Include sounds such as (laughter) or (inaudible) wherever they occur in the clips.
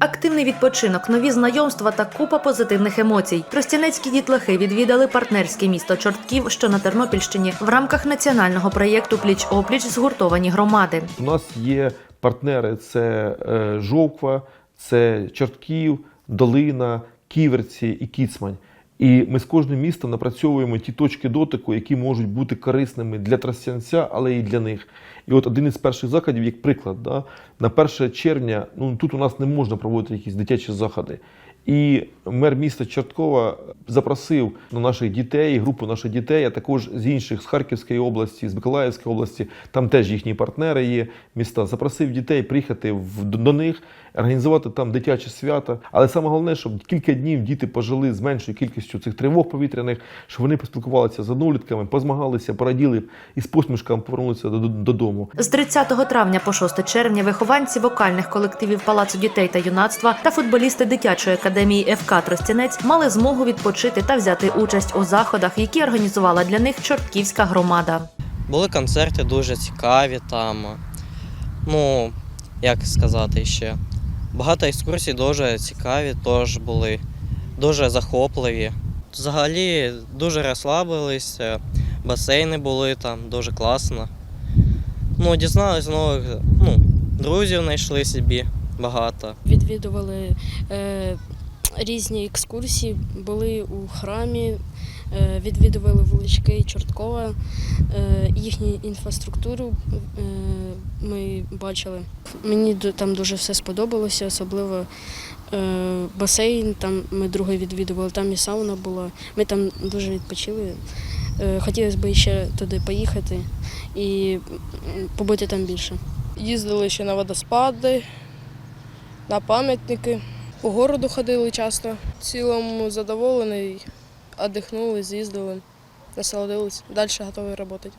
Активний відпочинок, нові знайомства та купа позитивних емоцій. Тростянецькі дітлахи відвідали партнерське місто Чортків, що на Тернопільщині, в рамках національного проєкту Пліч опліч згуртовані громади. У нас є партнери: це е, Жовква, це Чортків, Долина, Ківерці і Кіцмань. І ми з кожним містом напрацьовуємо ті точки дотику, які можуть бути корисними для тростянця, але і для них. І от один із перших заходів, як приклад, да, на 1 червня ну, тут у нас не можна проводити якісь дитячі заходи. І мер міста Чорткова запросив на наших дітей, групу наших дітей, а також з інших з Харківської області, з Миколаївської області, там теж їхні партнери є міста. Запросив дітей приїхати в, до них, організувати там дитяче свято. Але саме головне, щоб кілька днів діти пожили з меншою кількістю цих тривог повітряних, щоб вони поспілкувалися з однолітками, позмагалися, пораділи і з посмішками повернулися до- додому. З 30 травня по 6 червня вихованці вокальних колективів Палацу дітей та юнацтва та футболісти дитячої академії ФК Тростянець мали змогу відпочити та взяти участь у заходах, які організувала для них Чортківська громада. Були концерти дуже цікаві там. Ну, як сказати ще. Багато екскурсій дуже цікаві теж були, дуже захопливі. Взагалі дуже розслабилися, басейни були там, дуже класно. Ну, дізнались нових ну, друзів знайшли собі багато. відвідували е, різні екскурсії, були у храмі, е, відвідували вулички Чорткова, е, їхню інфраструктуру е, ми бачили. Мені там дуже все сподобалося, особливо басейн, там ми другий відвідували, там і сауна була. Ми там дуже відпочили. Хотілося б ще туди поїхати і побути там більше. Їздили ще на водоспади, на пам'ятники. По городу ходили часто. В цілому задоволений, одихнули, з'їздили, насолодились. Далі готові працювати.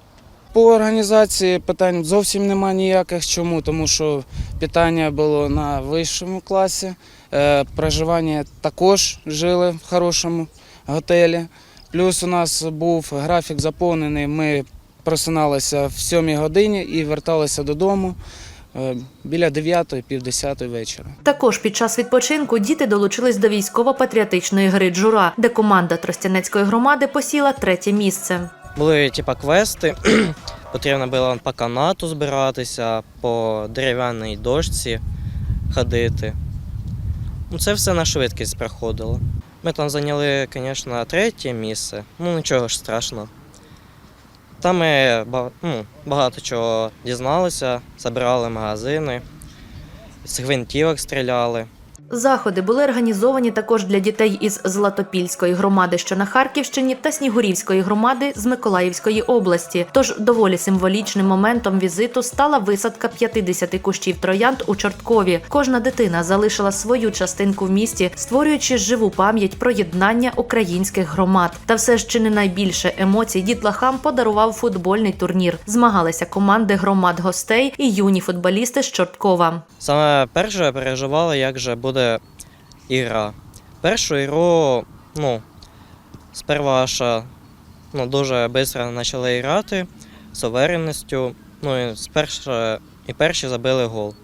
По організації питань зовсім нема ніяких. Чому? Тому що питання було на вищому класі, е, проживання також жили в хорошому готелі. Плюс у нас був графік заповнений. Ми просиналися в 7 годині і верталися додому біля 9 пів 10 вечора. Також під час відпочинку діти долучились до військово-патріотичної гри Джура, де команда Тростянецької громади посіла третє місце. Були типа квести, (clears throat) потрібно було по канату збиратися, по дерев'яній дошці ходити. Ну, це все на швидкість проходило. Ми там зайняли, звісно, третє місце, ну нічого ж страшного. Там ми ну, багато чого дізналися, забирали магазини, з гвинтівок стріляли. Заходи були організовані також для дітей із Златопільської громади, що на Харківщині, та Снігурівської громади з Миколаївської області. Тож доволі символічним моментом візиту стала висадка 50 кущів троянд у Чорткові. Кожна дитина залишила свою частинку в місті, створюючи живу пам'ять про єднання українських громад. Та все ж чи не найбільше емоцій дітлахам подарував футбольний турнір. Змагалися команди громад гостей і юні футболісти з Чорткова. Саме перше я переживала, як же буде ігра. Першу ігру, ну, сперва аж ну, дуже швидко почали грати з уверенністю. Ну і спершу і перші забили гол.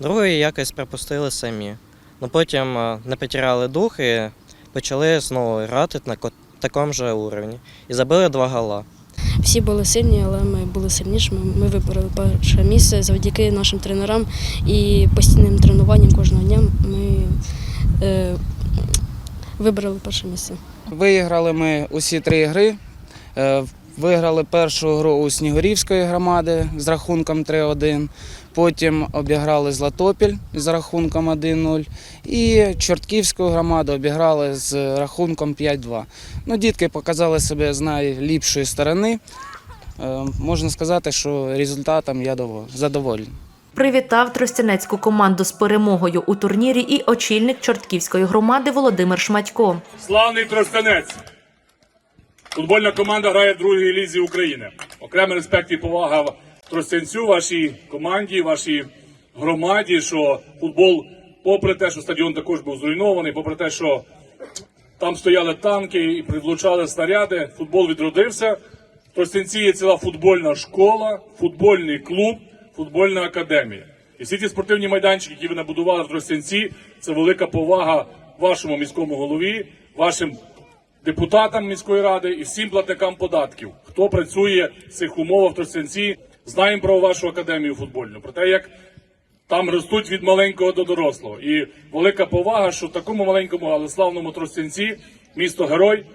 Другий якось пропустили самі. Ну потім е, не потеряли дух і почали знову грати на такому же уровні. І забили два гола. Всі були сильні, але ми були сильнішими. Ми вибороли перше місце завдяки нашим тренерам і постійним тренуванням кожного дня. Ми е, вибороли перше місце. Виграли ми усі три гри. Виграли першу гру у Снігурівської громади з рахунком 3-1. Потім обіграли Златопіль з рахунком 1-0. І Чортківську громаду обіграли з рахунком 5-2. Ну, дітки показали себе з найліпшої сторони. Е, Можна сказати, що результатом я довол- задоволений. Привітав тростянецьку команду з перемогою у турнірі і очільник Чортківської громади Володимир Шматько. Славний Тростянець. Футбольна команда грає в другій лізі України. Окремий респект і повага Тростянцю, вашій команді, вашій громаді, що футбол, попри те, що стадіон також був зруйнований, попри те, що там стояли танки і влучали снаряди, футбол відродився. В Тростянці є ціла футбольна школа, футбольний клуб, футбольна академія. І всі ті спортивні майданчики, які ви набудували в Тростянці, це велика повага вашому міському голові, вашим депутатам міської ради і всім платникам податків, хто працює в цих умовах в Тростянці. Знаємо про вашу академію футбольну, про те, як там ростуть від маленького до дорослого. І велика повага, що в такому маленькому, але славному Тростянці, місто Герой,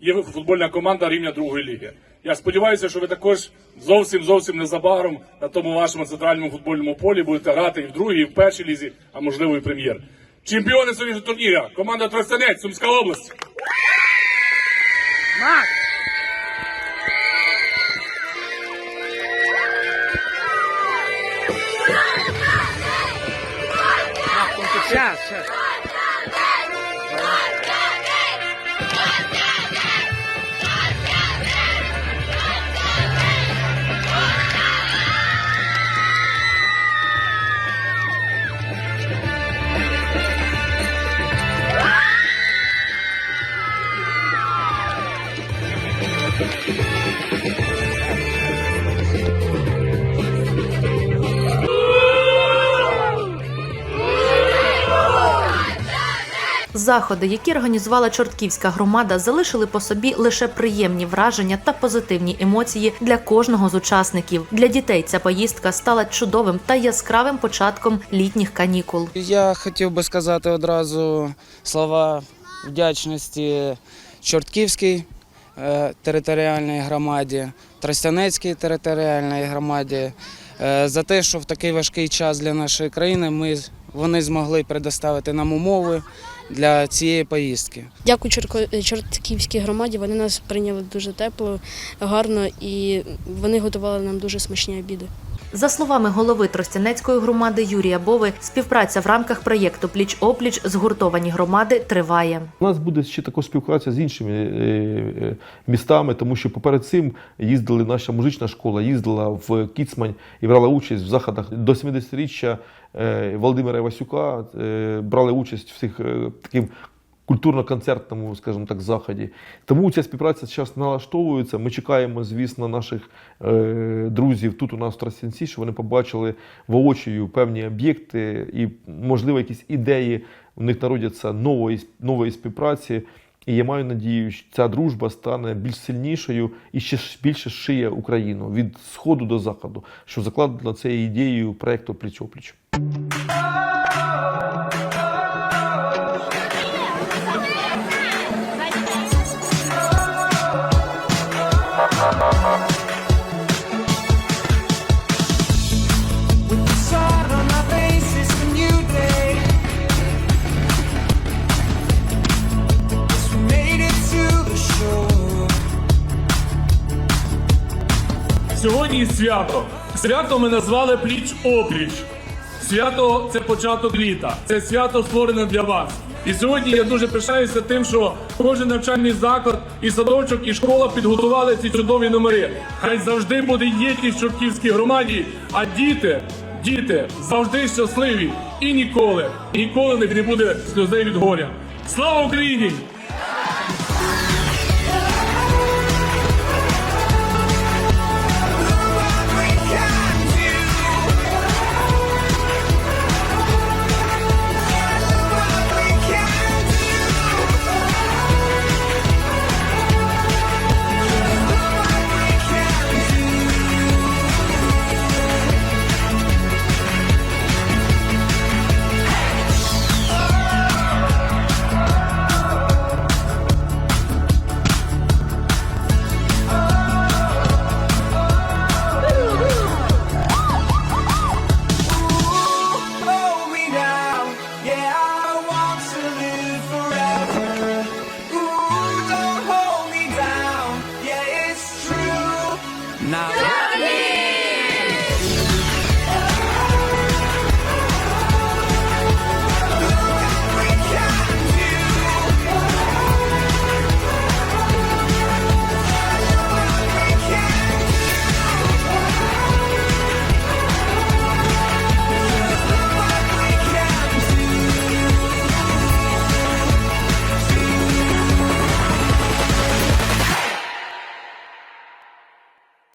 є футбольна команда рівня другої ліги. Я сподіваюся, що ви також зовсім зовсім незабаром на тому вашому центральному футбольному полі будете грати і в другій, і в першій лізі, а можливо і прем'єр. Чемпіони сьогоднішнього турніра. Команда Тростянець, Сумська область. Max! Yes, yes. Заходи, які організувала чортківська громада, залишили по собі лише приємні враження та позитивні емоції для кожного з учасників. Для дітей ця поїздка стала чудовим та яскравим початком літніх канікул. Я хотів би сказати одразу слова вдячності Чортківській е, територіальній громаді, Тростянецькій територіальній громаді е, за те, що в такий важкий час для нашої країни ми, вони змогли предоставити нам умови для цієї поїздки. Дякую Чорко- Чортківській громаді. Вони нас прийняли дуже тепло, гарно і вони готували нам дуже смачні обіди. За словами голови Тростянецької громади Юрія Бови, співпраця в рамках проєкту Пліч опліч згуртовані громади триває. У нас буде ще також співпраця з іншими е, е, містами, тому що поперед цим їздили наша музична школа, їздила в Кіцмань і брала участь в заходах до 70-річчя е, Володимира Івасюка, брали участь в цих таким культурно-концертному, скажімо так, заході. Тому ця співпраця зараз налаштовується. Ми чекаємо, звісно, наших е, друзів тут у нас в Тростянці, щоб вони побачили воочію певні об'єкти і, можливо, якісь ідеї у них народяться нової, нової співпраці. І я маю надію, що ця дружба стане більш сильнішою і ще більше шиє Україну від сходу до заходу, що закладено цією ідеєю проєкту пліч-опліч. With Сьогодні свято. Свято ми назвали пліч опліч. Свято це початок літа. Це свято створене для вас. І сьогодні я дуже пишаюся тим, що кожен навчальний заклад, і садочок, і школа підготували ці чудові номери. Хай завжди буде єдність в Чортківській громаді, а діти, діти завжди щасливі і ніколи, ніколи не буде сльозей від горя. Слава Україні!